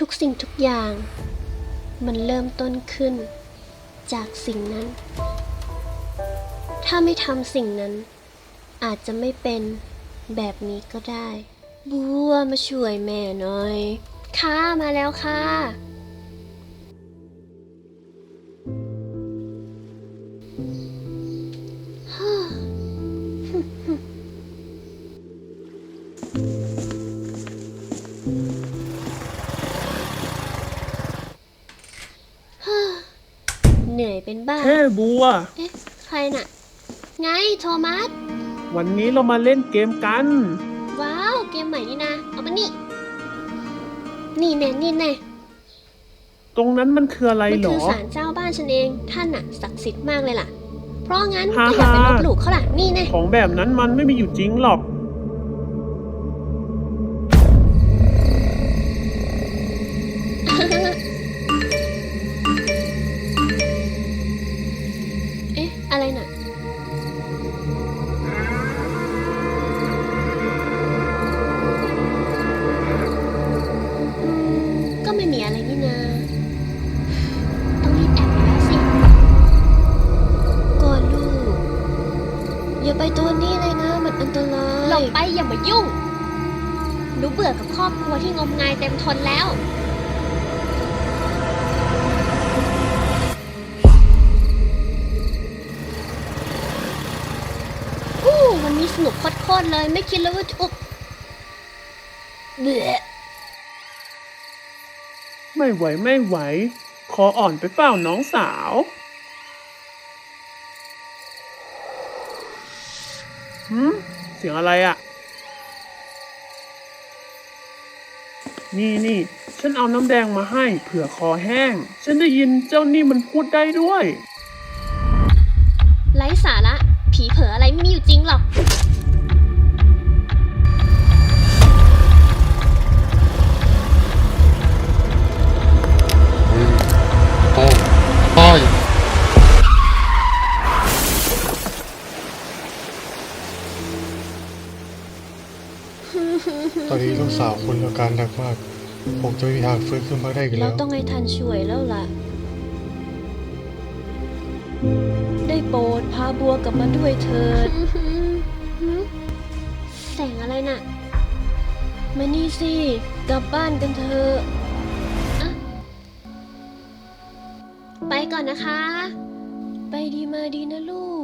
ทุกสิ่งทุกอย่าง มันเริ่มต้นขึ้น จากสิ่งนั้น ถ้าไม่ทำสิ่งนั้น อาจจะไม่เป็นแบบนี้ก็ได้ บัวมาช่วยแม่หน่อย ค่ะมาแล้วค่ะเหนื่อย เป็นบ้า เฮ้บัว เอ๊ะ ใครน่ะ ไงโทมัส วันนี้เรามาเล่นเกมกัน ว้าว เกมใหม่นี่นะ เอามานี่ นี่แน่นี่แน่ตรงนั้นมันคืออะไรมันเหรคืออ ศาลเจ้าบ้านฉันเอง ท่านน่ะศักดิ์สิทธิ์มากเลยล่ะ เพราะงั้นฮ่าก็อย่าไปฮ่าลบหลู่เขาล่ะ นี่แน่ของแบบนั้นมันไม่มีอยู่จริงหรอก ยุ่ง หนูเบื่อกับครอบครัวที่งมงายเต็มทนแล้ว อู้วันนี้สนุกโคตรๆเลยไม่คิดเลยว่าจะอุบเบื่อไม่ไหวไม่ไหว คออ่อนไปเปล่าน้องสาว หืมเสียงอะไรอะ่ะ นี่นี่ ฉันเอาน้ำแดงมาให้เผื่อคอแห้ง ฉันได้ยินเจ้านี่มันพูดได้ด้วย ไร้สาระ ผีเผออะไรไม่มีอยู่จริงหรอก ตอนนี้ลูกสาวคุณอาการหนักมาก ผมจะไม่มีทางฟื้นขึ้นมาได้อีกเราแล้ว ต้องให้ท่านช่วยแล้วล่ะ ได้โปรดพาบัวกลับมาด้วยเถิด แสงอะไรน่ะ มานี่สิ กลับบ้านกันเถอะอะไปก่อนนะคะ ไปดีมาดีนะลูก